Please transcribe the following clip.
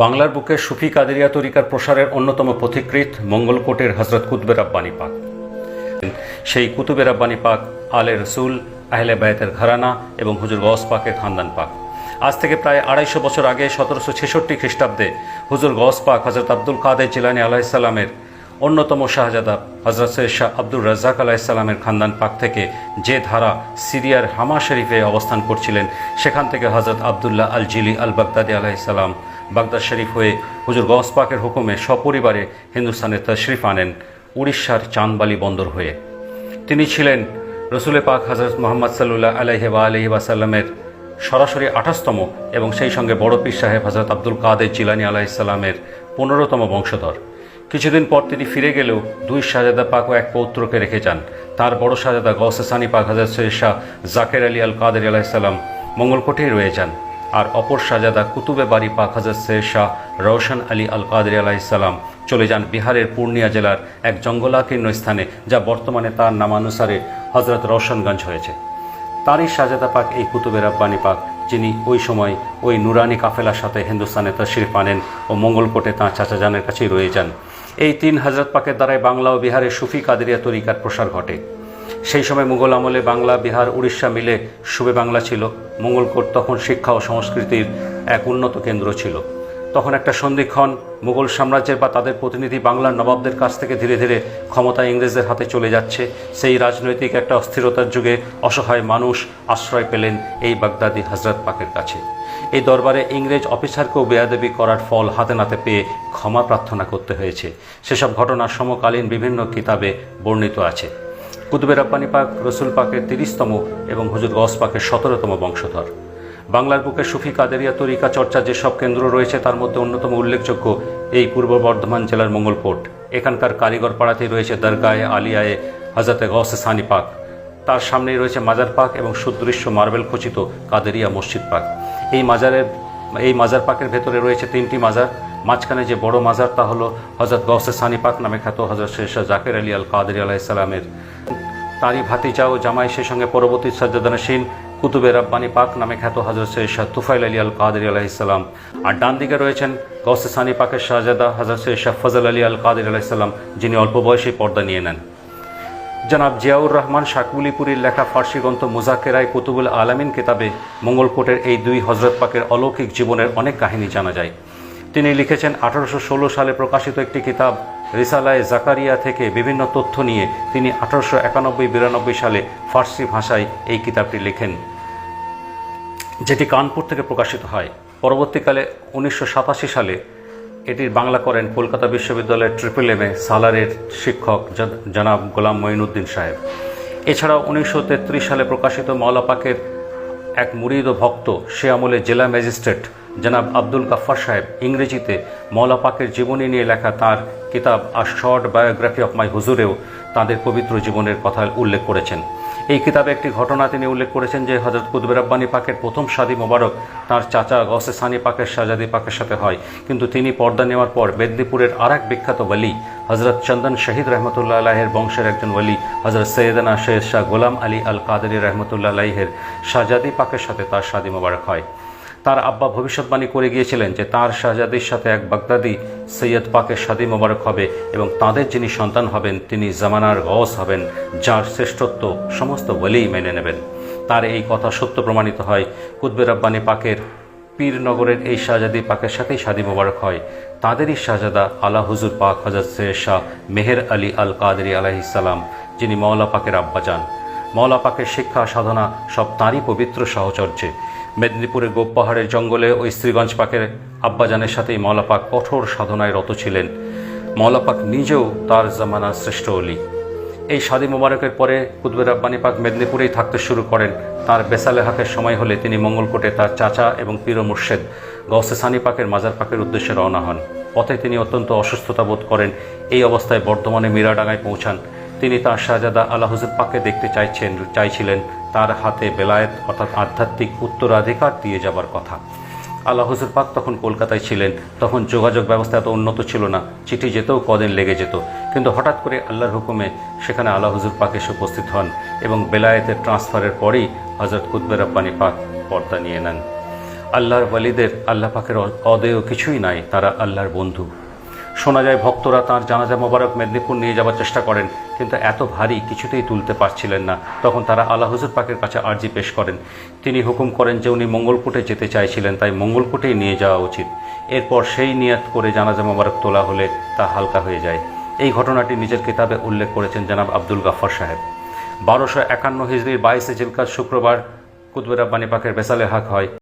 বাংলার বুকে সুফি কাদেরিয়া তরিকার প্রসারের অন্যতম পথিকৃৎ মঙ্গলকোটের হজরত কুতবের আব্বানি পাক। সেই কুতুবের আব্বানি পাক, আলে রসুল, আহলে বায়তের ঘরানা এবং হুজুর গস পাকের খানদান পাক। আজ থেকে প্রায় আড়াইশো বছর আগে সতেরোশো ছেষট্টি খ্রিস্টাব্দে হুজুর গস পাক হজরত আব্দুল কাদের জিলানি আলাহিসাল্লামের অন্যতম শাহজাদা হজরত সৈয়দ শাহ আব্দুল রাজ্জাক আলাহিসাল্লামের খানদান পাক থেকে যে ধারা সিরিয়ার হামা শরীফে অবস্থান করছিলেন, সেখান থেকে হজরত আবদুল্লাহ আল জিলি আল বাগদাদি আলাহিসাল্লাম বাগদাদ শরীফ হয়ে হুজুর গস পাকের হুকুমে সপরিবারে হিন্দুস্তানে তশরিফ আনেন উড়িষ্যার চাঁদবালি বন্দর হয়ে। তিনি ছিলেন রসুলে পাক হজরত মোহাম্মদ সাল্লুল্লাহ আলহি বা আলহি ওয়াসাল্লামের সরাসরি আঠাশতম এবং সেই সঙ্গে বড় পীর সাহেব হজরত আব্দুল কাদের জিলানি আলাইসাল্লামের পনেরোতম বংশধর। কিছুদিন পর তিনি ফিরে গেলেও দুই শাহজাদা পাক ও এক পৌত্রকে রেখে যান। তার বড় শাহজাদা গৌসে সানি পাক হাজার সৈয়দ শাহ জাকের আলী আল কাদের আলাইসাল্লাম মঙ্গলকোটেই রয়ে যান। আর অপর শাহজাদা কুতুবে বাড়ি পাক সৈয়দ শাহ রওশন আলী আল কাদের আলাইসাল্লাম চলে যান বিহারের পূর্ণিয়া জেলার এক জঙ্গলাকীর্ণ স্থানে, যা বর্তমানে তার নামানুসারে হজরত রওশনগঞ্জ হয়েছে। তারই সাজাদা পাক এই কুতুবের আব্বানি পাক, যিনি ওই সময় ওই নুরানি কাফেলার সাথে হিন্দুস্তানে তশরিফ আনেন ও মঙ্গলকোটে তাঁর চাচা জানের কাছেই রয়ে যান। এই তিন হজরত পাকের দ্বারাই বাংলা ও বিহারে সুফি কাদেরিয়া তরিকার প্রসার ঘটে। সেই সময় মুঘল আমলে বাংলা, বিহার, উড়িষ্যা মিলে সুবে বাংলা ছিল। মঙ্গলকোট তখন শিক্ষা ও সংস্কৃতির এক উন্নত কেন্দ্র ছিল। তখন একটা সন্ধিক্ষণ মুঘল সাম্রাজ্যের বা তাদের প্রতিনিধি বাংলার নবাবদের কাছ থেকে ধীরে ধীরে ক্ষমতা ইংরেজদের হাতে চলে যাচ্ছে। সেই রাজনৈতিক একটা অস্থিরতার যুগে অসহায় মানুষ আশ্রয় পেলেন এই বাগদাদি হজরত পাকের কাছে। এই দরবারে ইংরেজ অফিসারকেও বেয়াদবি করার ফল হাতে নাতে পেয়ে ক্ষমা প্রার্থনা করতে হয়েছে। সেসব ঘটনা সমকালীন বিভিন্ন কিতাবে বর্ণিত আছে। কুতুবের আব্বানি পাক, রসুল পাকের তিরিশতম এবং হুজুর গস পাকের সতেরোতম বংশধর। বাংলার বুকে সুফি কাদেরিয়া তরিকা চর্চা যেসব কেন্দ্র রয়েছে, তার মধ্যে অন্যতম উল্লেখযোগ্য এই পূর্ব বর্ধমান জেলার মঙ্গলকোট। এখানকার কারিগর পাড়াতেই রয়েছে দরগায়ে আলিয়ায়ে হজরতে গসে সানি পাক। তার সামনেই রয়েছে মাজার পাক এবং সুদৃশ্য মার্বেল খচিত কাদেরিয়া মসজিদ পাক। এই মাজারের, এই মাজার পাকের ভেতরে রয়েছে তিনটি মাজার। মাঝখানে যে বড় মাজার তা হলো হজরত গৌসে সানি পাক নামে খ্যাত হজরত শেরশাহ জাকের আলী আল কাদের আলাইসালামের তারই ভাতিজা ও জামাই সেই সঙ্গে পরবর্তী সাজ্জাদানসীন কুতুবের রব্বানি পাক নামে খ্যাত হজরত সৈয়দ শাহ তুফাইল আলী আল কাদের আলাইসাল্লাম আর ডান দিকে রয়েছেন গৌসে সানি পাকের শাহজাদা হজরত সৈয়দ শাহ ফজল আলী আল কাদের আলাইসাল্লাম যিনি অল্প বয়সে পর্দা নিয়ে নেন। জনাব জিয়াউর রহমান শাকুলিপুরীর লেখা ফার্সি গ্রন্থ মুজাকেরায় কুতুবুল আলামিন কিতাবে মঙ্গলকোটের এই দুই হজরত পাকের অলৌকিক জীবনের অনেক কাহিনী জানা যায়। তিনি লিখেছেন, আঠারোশো ষোলো সালে প্রকাশিত একটি কিতাব, রিসালায় জাকারিয়া থেকে বিভিন্ন তথ্য নিয়ে তিনি আঠারোশো একানব্বই বিরানব্বই সালে ফার্সি ভাষায় এই কিতাবটি লেখেন, যেটি কানপুর থেকে প্রকাশিত হয়। পরবর্তীকালে উনিশশো সাতাশি সালে এটির বাংলা করেন কলকাতা বিশ্ববিদ্যালয়ের ট্রিপল এমে সালারের শিক্ষক জনাব গোলাম মঈনুদ্দিন সাহেব। এছাড়াও উনিশশো তেত্রিশ সালে প্রকাশিত মাওলাপাকের এক মুরিদ ভক্ত, সে আমলে জেলা ম্যাজিস্ট্রেট জনাব আব্দুল গাফফার সাহেব ইংরেজিতে মৌলা পাকের জীবনী নিয়ে লেখা তার কিতাব a short biography of my হুজুরেও তাদের পবিত্র জীবনের কথা উল্লেখ করেছেন। এই কিতাবে একটি ঘটনা তিনি উল্লেখ করেছেন যে হজরত কুদবের আব্বানি পাকের প্রথম শাদী মোবারক তার চাচা গসে সানি পাকের শাহজাদি পাকের সাথে হয়। কিন্তু তিনি পর্দা নেওয়ার পর মেদিনীপুরের আর এক বিখ্যাত ওলি হজরত চন্দন শহীদ রহমতুল্লাহ আলাহের বংশের একজন ওলি হজরত সৈয়দানা সৈয়দ শাহ গোলাম আলী আল কাদরি রহমতুল্লাহ আলাহের শাহজাদি পাকের সাথে তার শাদী মোবারক হয়। তার আব্বা ভবিষ্যৎবাণী করে গিয়েছিলেন যে তার শাহজাদির সাথে এক বাগদাদি সৈয়দ পাকের শাদী মোবারক হবে এবং তাদের যিনি সন্তান হবেন, তিনি জামানার গস হবেন, যার শ্রেষ্ঠত্ব সমস্ত বলেই মেনে নেবেন। তার এই কথা সত্য প্রমাণিত হয়। কুতবে রব্বানি পাকের পীরনগরের এই শাহজাদি পাকের সাথেই শাদী মোবারক হয়। তাদেরই শাহজাদা আলা হুজুর পাক হজরত সৈয়দ শাহ মেহের আলী আল কাদরি আলাইসাল্লাম যিনি মওলা পাকের আব্বাজান মওলা পাকের শিক্ষা সাধনা সব তাঁরই পবিত্র সাহচর্যে। মেদিনীপুরের গোপ পাহাড়ের জঙ্গলে ওই স্ত্রীগঞ্জ পাকের আব্বাজানের সাথেই মওলা পাক কঠোর সাধনায় রত ছিলেন। মওলা পাক নিজেও তার জামানার শ্রেষ্ঠ অলি। এই শাদী মোবারকের পরে কুতবে রাব্বানি পাক মেদিনীপুরেই থাকতে শুরু করেন। তার বেসালে হাকের সময় হলে তিনি মঙ্গলকোটে তার চাচা এবং পীর মুর্শেদ গৌসে সানি পাকের মাজার পাকের উদ্দেশ্যে রওনা হন। পথে তিনি অত্যন্ত অসুস্থতা বোধ করেন। এই অবস্থায় বর্ধমানে মীরাডাঙ্গায় পৌঁছান। তিনি তার শাহজাদা আল্লাহ হুজুর দেখতে চাইছেন, চাইছিলেন তার হাতে বেলায়েত অর্থাৎ আধ্যাত্মিক উত্তরাধিকার দিয়ে যাবার কথা। আল্লাহ হুজুর পাক তখন কলকাতায় ছিলেন, তখন যোগাযোগ ব্যবস্থা এত উন্নত ছিল না, চিঠি যেতেও কদিন লেগে যেত। কিন্তু হঠাৎ করে আল্লাহর হুকুমে সেখানে আল্লাহ হুজুর পাক এসে উপস্থিত হন এবং বেলায়েতের ট্রান্সফারের পরেই হজরত কুতবে রব্বানি পাক পর্দা নিয়ে নেন। আল্লাহর ওয়ালিদের আল্লাহ পাকের অদেয় কিছুই নাই, তারা আল্লাহর বন্ধু। শোনা যায় ভক্তরা তাঁর জানাজা মোবারক মেদিনীপুর নিয়ে যাওয়ার চেষ্টা করেন কিন্তু এত ভারী কিছুতেই তুলতে পারছিলেন না। তখন তারা আল্লাহ হুজুর পাকের কাছে আর্জি পেশ করেন। তিনি হুকুম করেন যে উনি মঙ্গলকোটে যেতে চাইছিলেন, তাই মঙ্গলকোটেই নিয়ে যাওয়া উচিত। এরপর সেই নিয়াত করে জানাজা মোবারক তোলা হলে তা হালকা হয়ে যায়। এই ঘটনাটি নিজের কিতাবে উল্লেখ করেছেন জনাব আব্দুল গাফর সাহেব। বারোশো একান্ন হিজড়ির বাইশে জিলকাত শুক্রবার কুতবে রাব্বানি পাকের বেসালে হাক হয়।